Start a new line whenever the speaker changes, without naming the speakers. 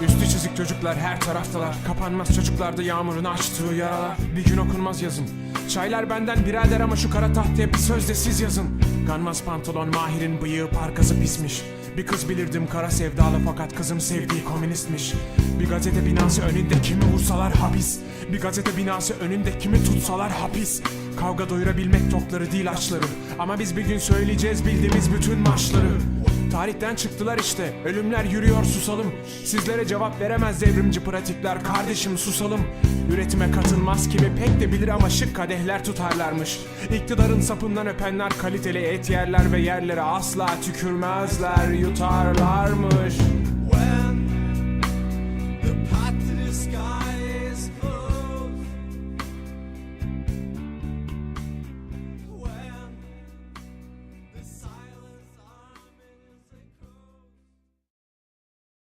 Üstü çizik çocuklar her taraftalar. Kapanmaz çocuklarda yağmurun açtığı yaralar Bir gün okunmaz yazın. Çaylar benden birader ama şu kara tahtaya bir söz de siz yazın. Ganmaz pantolon Mahir'in bıyığı parkası pismiş Bir kız bilirdim kara sevdalı fakat kızım sevdiği komünistmiş. Bir gazete binası önünde kimi vursalar hapis. Bir gazete binası önünde kimi tutsalar hapis. Kavga doyurabilmek tokları değil açları. Ama biz bir gün söyleyeceğiz bildiğimiz bütün maçları Tarihten çıktılar işte. Ölümler yürüyor susalım. Sizlere cevap veremez devrimci pratikler. Kardeşim susalım. Üretime katılmaz kimi pek de bilir ama şık kadehler tutarlarmış. İktidarın sapından öpenler kaliteli et yerler ve yerlere asla tükürmezler yutarlarmış.